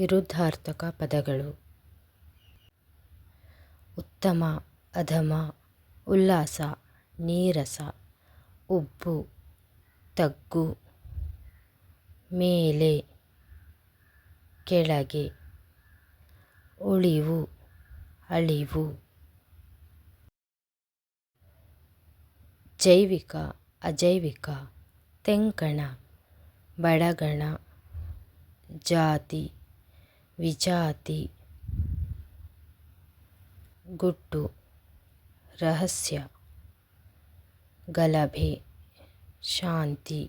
ವಿರುದ್ಧಾರ್ಥಕ ಪದಗಳು. ಉತ್ತಮ, ಅಧಮ, ಉಲ್ಲಾಸ, ನೀರಸ, ಉಬ್ಬು, ತಗ್ಗು, ಮೇಲೆ, ಕೆಳಗೆ, ಉಳಿವು, ಅಳಿವು. ಜೈವಿಕ, ಅಜೈವಿಕ, ತೆಂಕಣ, ಬಡಗಣ, ಜಾತಿ. విజాతి గుట్టు రహస్య గలభే శాంతి